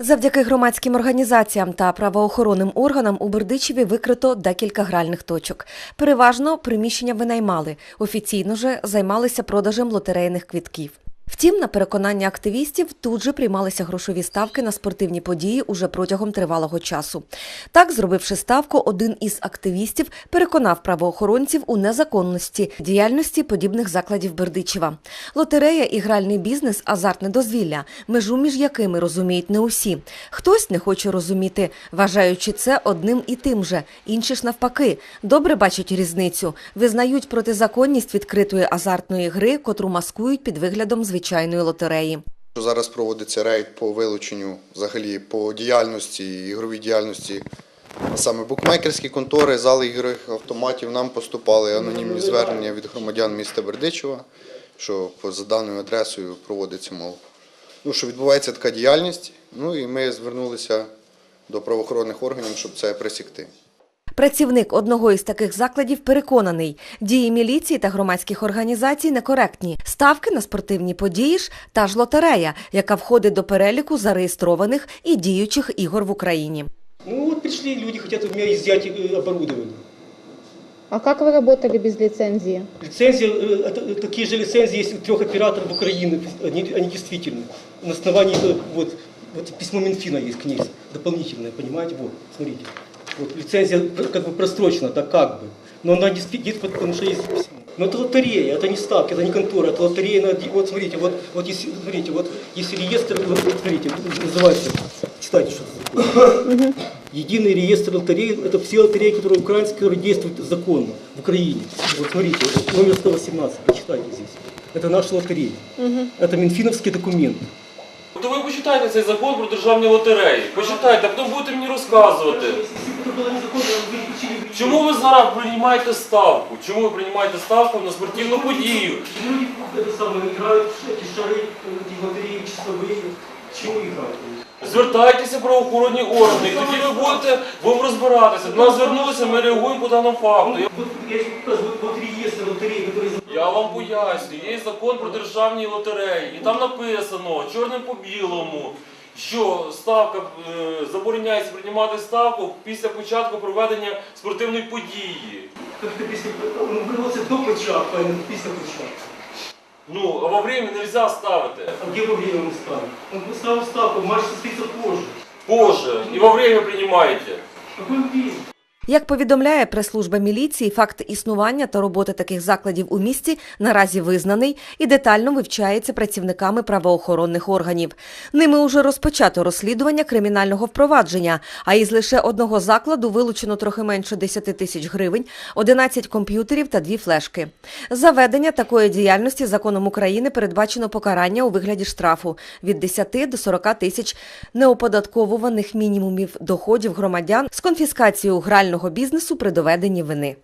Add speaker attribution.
Speaker 1: Завдяки громадським організаціям та правоохоронним органам у Бердичеві викрито декілька гральних точок. Переважно приміщення винаймали, офіційно же займалися продажем лотерейних квітків. Втім, на переконання активістів тут же приймалися грошові ставки на спортивні події уже протягом тривалого часу. Так, зробивши ставку, один із активістів переконав правоохоронців у незаконності діяльності подібних закладів Бердичева. Лотерея і гральний бізнес азартне дозвілля, межу між якими розуміють не усі. Хтось не хоче розуміти, вважаючи це одним і тим же. Інші ж навпаки, добре бачать різницю, визнають протизаконність відкритої азартної гри, котру маскують під виглядом звичайної лотереї.
Speaker 2: Зараз проводиться рейд по вилученню взагалі по діяльності, ігровій діяльності. Саме букмекерські контори, зали ігрових автоматів нам поступали анонімні звернення від громадян міста Бердичева, що за даною адресою проводиться мов. Ну, що відбувається така діяльність. Ну і ми звернулися до правоохоронних органів, щоб це пресікти.
Speaker 1: Працівник одного із таких закладів переконаний, дії міліції та громадських організацій некоректні. Ставки на спортивні події ж та ж лотерея, яка входить до переліку зареєстрованих і діючих ігор в Україні.
Speaker 3: Ну вот пришли люди, хотят у меня изъять э, оборудование.
Speaker 4: А как вы работали без лицензии?
Speaker 3: Лицензия, э, это, э, такие же лицензии есть у трех операторов Украины, они, они действительно. На основании, э, вот, вот письмо Минфина есть к ней дополнительное, понимаете, вот, смотрите. Вот лицензия пр- как бы просрочена, да как бы. Но она действительно, потому что есть письмо. Но это лотерея, это не ставки, это не контора, это лотерея. на ди- Вот смотрите, вот, вот если, смотрите, вот если реестр, вот, смотрите, вот называется, читайте, что это такое. Единый реестр лотерей – это все лотереи, которые украинские, которые действуют законно в Украине. Вот смотрите, вот номер 118, почитайте здесь. Это наша лотерея. Это Минфиновский документ.
Speaker 5: То ви почитайте цей закон про державні лотереї. Почитайте, а потім будете мені розказувати. Чому ви зараз приймаєте ставку? Чому ви приймаєте ставку на спортивну подію?
Speaker 3: Люди это самое, играют в эти шары, эти лотереи часовые. Чего играют?
Speaker 5: Звертайтеся в правоохоронні органи, і тоді ви будете будемо розбиратися. До нас звернулися, ми реагуємо по даному факту. Я-
Speaker 3: Вот, я же показываю, вот, вот реестр лотерей, который
Speaker 5: Я вам пояснюю, є закон про державні лотереї, і там написано чорним по білому, що ставка е, забороняється приймати ставку після початку проведення спортивної події.
Speaker 3: как-то після, он виводиться до початку, а не після початку.
Speaker 5: Ну, а во время не можна ставити.
Speaker 3: А де во время он ставил? Он ставил ставку, матч состоится позже.
Speaker 5: Позже. І во время приймаєте.
Speaker 3: Какой время?
Speaker 1: Як повідомляє прес-служба міліції, факт існування та роботи таких закладів у місті наразі визнаний і детально вивчається працівниками правоохоронних органів. Ними уже розпочато розслідування кримінального впровадження, а із лише одного закладу вилучено трохи менше 10 тисяч гривень, 11 комп'ютерів та дві флешки. За ведення такої діяльності законом України передбачено покарання у вигляді штрафу від 10 до 40 тисяч неоподатковуваних мінімумів доходів громадян з конфіскацією грального бізнесу при доведенні вини.